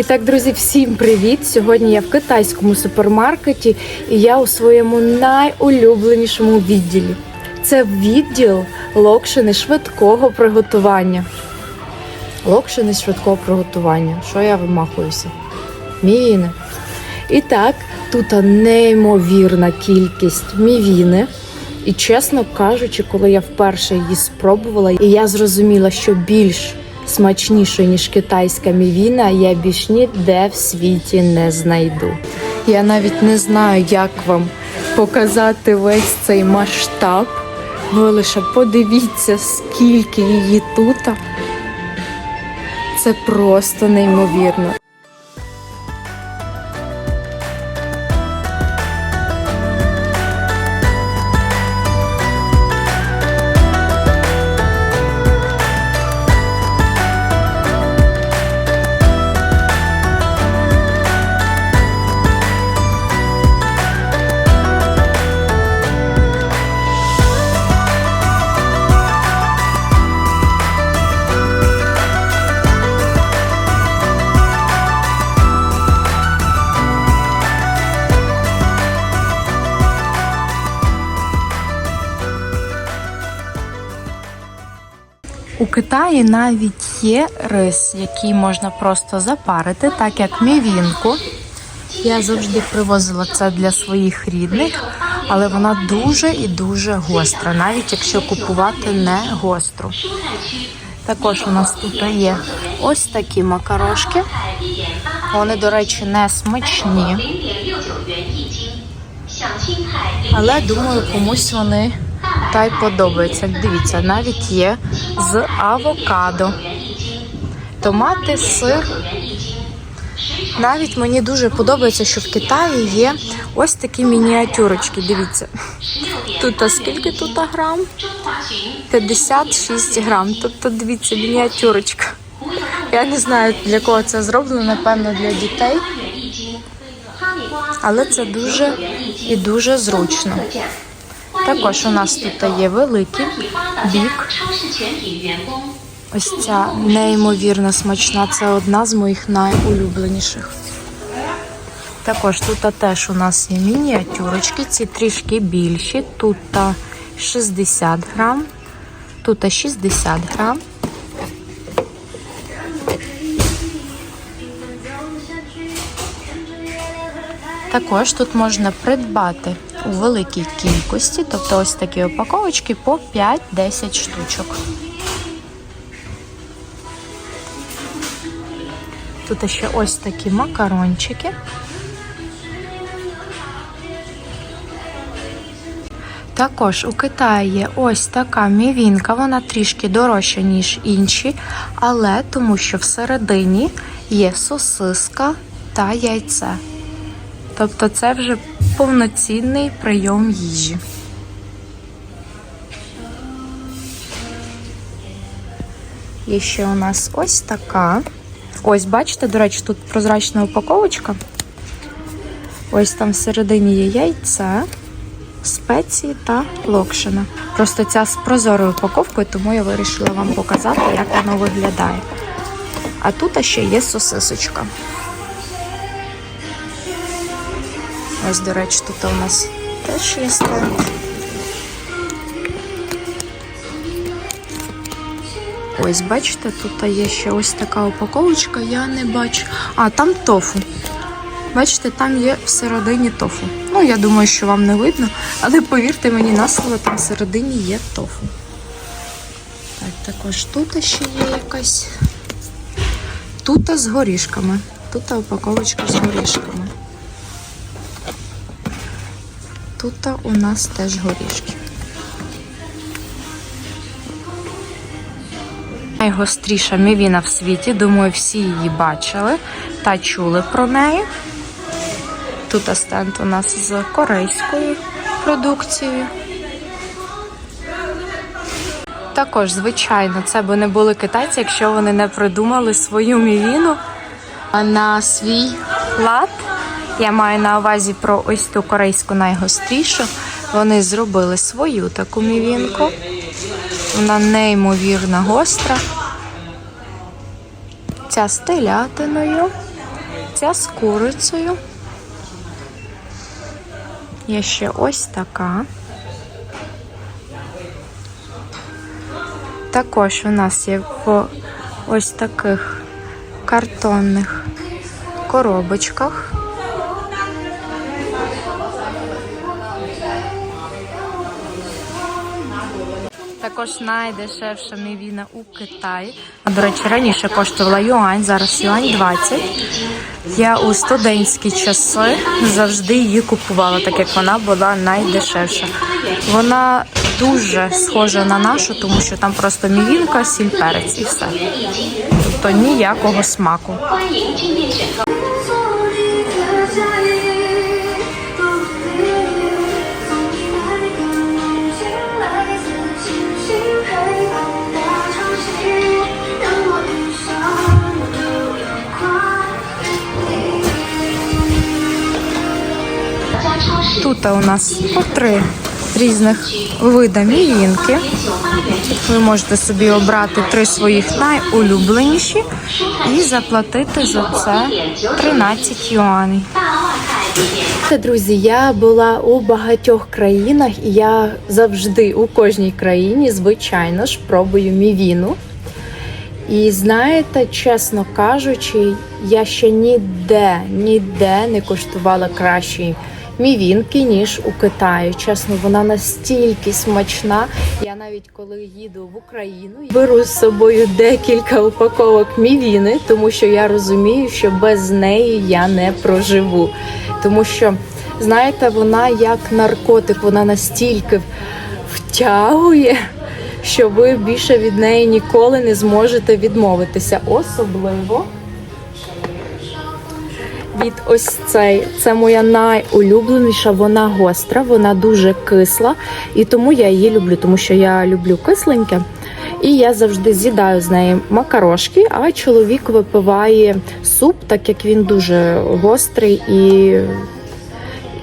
І так, друзі, всім привіт! Сьогодні я в китайському супермаркеті і я у своєму найулюбленішому відділі. Це відділ локшини швидкого приготування. Локшини швидкого приготування. Що я вимахуюся? Мівіни. І так, тут неймовірна кількість мівіни. І чесно кажучи, коли я вперше її спробувала, і я зрозуміла, що більш смачнішою, ніж китайська мівіна, я більш ніде в світі не знайду. Я навіть не знаю, як вам показати весь цей масштаб. Ви лише подивіться, скільки її тут. Це просто неймовірно. У Китаї навіть є рис, який можна просто запарити, так як мівінку. Я завжди привозила це для своїх рідних, але вона дуже і дуже гостра, навіть якщо купувати не гостру. Також у нас тут є ось такі макарошки. Вони, до речі, не смачні. Але думаю, комусь вони та й подобаються. Дивіться, навіть є з авокадо, томати, сир. Навіть мені дуже подобається, що в Китаї є ось такі мініатюрочки. Дивіться. Тут а скільки тут грам? 56 грам. Тобто, дивіться, мініатюрочка. Я не знаю, для кого це зроблено, напевно, для дітей. Але це дуже і дуже зручно. Також у нас тут є великий бік. Ось ця неймовірно смачна. Це одна з моїх найулюбленіших. Також тут теж у нас є мініатюрочки, ці трішки більші. Тут 60 грам, тут 60 грам. Також тут можна придбати у великій кількості, тобто ось такі упаковочки по 5-10 штучок. Тут ще ось такі макарончики. Також у Китаї є ось така мівінка, вона трішки дорожча, ніж інші, але тому що всередині є сосиска та яйце. Тобто це вже повноцінний прийом їжі. Є ще у нас ось така. Ось, бачите, до речі, тут прозрачна упаковочка. Ось там всередині є яйце, спеції та локшина. Просто ця з прозорою упаковкою, тому я вирішила вам показати, як воно виглядає. А тут ще є сосисочка. Ось, до речі, тут у нас теж є стенд. Ось, бачите, тут є ще ось така упаковочка, я не бачу. А, там тофу. Бачите, там є всередині тофу. Ну, я думаю, що вам не видно, але повірте мені на слово, там всередині є тофу. Так, також тут ще є якась. Тут з горішками. Тут упаковочка з горішками. Тут у нас теж горішки. Найгостріша мівіна в світі, думаю, всі її бачили та чули про неї. Тут стенд у нас з корейською продукцією. Також, звичайно, це би не були китайці, якщо вони не придумали свою мівіну на свій лад. Я маю на увазі про ось ту корейську найгострішу. Вони зробили свою таку мівінку. Вона неймовірно гостра. Ця з телятиною. порція з курицею. Є ще ось така. Також у нас є в ось таких картонних коробочках. Також найдешевша мівіна у Китаї. А, До речі, раніше коштувала юань, зараз юань 20. Я у студентські часи завжди її купувала, так як вона була найдешевша. Вона дуже схожа на нашу, тому що там просто мівінка, сіль, перець і все. Тобто ніякого смаку. Тут у нас по три різних вида мівінки. Ви можете собі обрати три своїх найулюбленіші і заплатити за це 13 юаней. Друзі, я була у багатьох країнах, і я завжди у кожній країні, звичайно ж, пробую мівіну. І знаєте, чесно кажучи, я ще ніде, ніде не коштувала кращої мівінки, ніж у Китаї. Чесно, вона настільки смачна. Я навіть коли їду в Україну, беру з собою декілька упаковок мівіни, тому що я розумію, що без неї я не проживу. Тому що, знаєте, вона як наркотик, вона настільки втягує що ви більше від неї ніколи не зможете відмовитися. Особливо від ось цей. Це моя найулюбленіша, вона гостра, вона дуже кисла, і тому я її люблю, тому що я люблю кисленьке. І я завжди з'їдаю з неї макарошки, а чоловік випиває суп, так як він дуже гострий і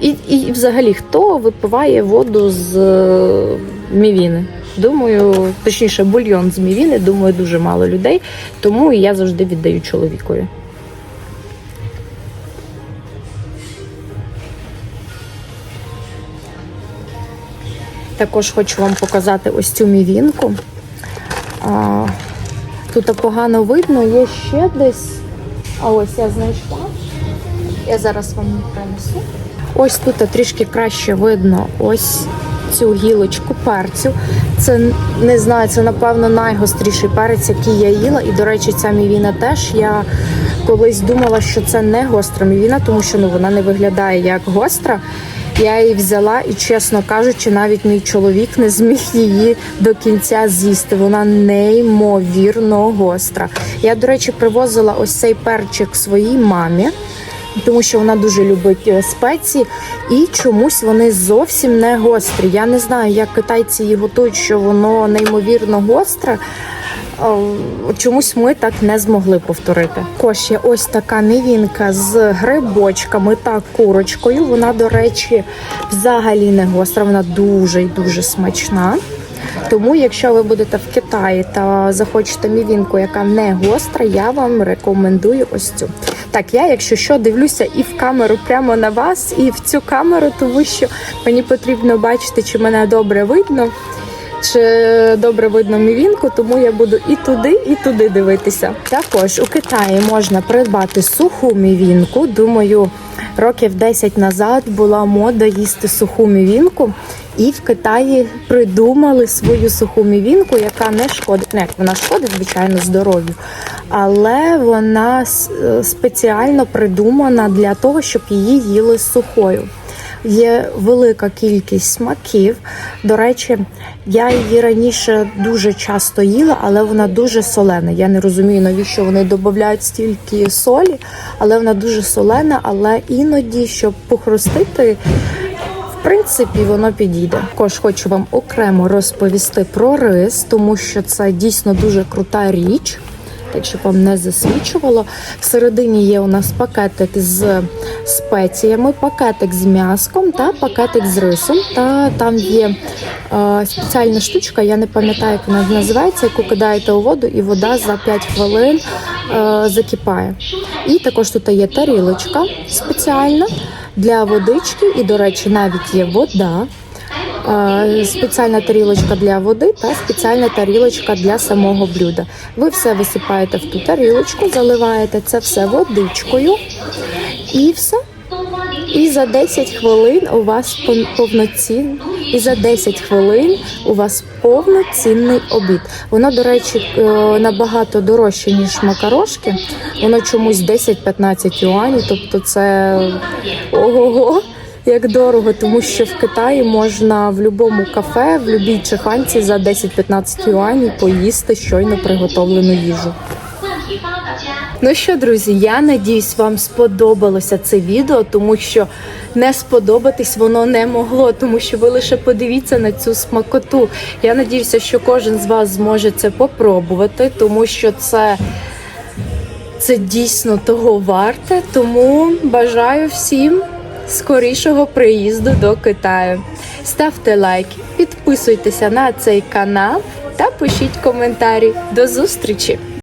і, і взагалі, хто випиває воду з е, мівіни? Думаю, точніше, бульйон з мівіни, думаю, дуже мало людей, тому я завжди віддаю чоловікові. Також хочу вам показати ось цю мівінку. Тут погано видно, є ще десь. А ось я знайшла. Я зараз вам принесу. Ось тут трішки краще видно ось цю гілочку перцю. Це не знаю, це напевно найгостріший перець, який я їла. І, до речі, ця мівіна теж. Я колись думала, що це не гостра мівіна, тому що ну, вона не виглядає як гостра. Я її взяла і, чесно кажучи, навіть мій чоловік не зміг її до кінця з'їсти. Вона неймовірно гостра. Я, до речі, привозила ось цей перчик своїй мамі. Тому що вона дуже любить е, спеції, і чомусь вони зовсім не гострі. Я не знаю, як китайці її готують, що воно неймовірно гостре. А, Чомусь ми так не змогли повторити. Також є ось така мівінка з грибочками та курочкою. Вона, до речі, взагалі не гостра, вона дуже і дуже смачна. Тому, якщо ви будете в Китаї та захочете мівінку, яка не гостра, я вам рекомендую ось цю. Так, я, якщо що, дивлюся і в камеру прямо на вас, і в цю камеру, тому що мені потрібно бачити, чи мене добре видно, чи добре видно мівінку, тому я буду і туди, і туди дивитися. Також у Китаї можна придбати суху мівінку. Думаю, років 10 назад була мода їсти суху мівінку. І в Китаї придумали свою суху мівінку, яка не шкодить. Ну, як вона шкодить, звичайно, здоров'ю, але вона е, спеціально придумана для того, щоб її їли сухою. Є велика кількість смаків. До речі, я її раніше дуже часто їла, але вона дуже солена. Я не розумію, навіщо вони додають стільки солі, але вона дуже солена, але іноді, щоб похрустити, в принципі, воно підійде. Також хочу вам окремо розповісти про рис, тому що це дійсно дуже крута річ. Так, щоб вам не засвічувало. Всередині є у нас пакетик з спеціями, пакетик з м'яском та пакетик з рисом. Та там є е, спеціальна штучка, я не пам'ятаю, як вона називається, яку кидаєте у воду, і вода за 5 хвилин е, закипає. І також тут є тарілочка спеціальна для водички, і, до речі, навіть є вода. Е, Спеціальна тарілочка для води та спеціальна тарілочка для самого блюда. Ви все висипаєте в ту тарілочку, заливаєте це все водичкою і все. І за 10 хвилин у вас повноцін... і за 10 хвилин у вас повноцінний обід. Воно, до речі, е, набагато дорожче, ніж макарошки. Воно чомусь 10-15 юанів, тобто це ого-го. Як дорого, тому що в Китаї можна в будь-якому кафе, в будь-якій чеханці за 10-15 юанів поїсти щойно приготовлену їжу. Ну що, друзі, я надіюсь, вам сподобалося це відео, тому що не сподобатись воно не могло, тому що ви лише подивіться на цю смакоту. Я надіюся, що кожен з вас зможе це попробувати, тому що це. Це дійсно того варте, тому бажаю всім скорішого приїзду до Китаю. Ставте лайки, підписуйтеся на цей канал та пишіть коментарі. До зустрічі!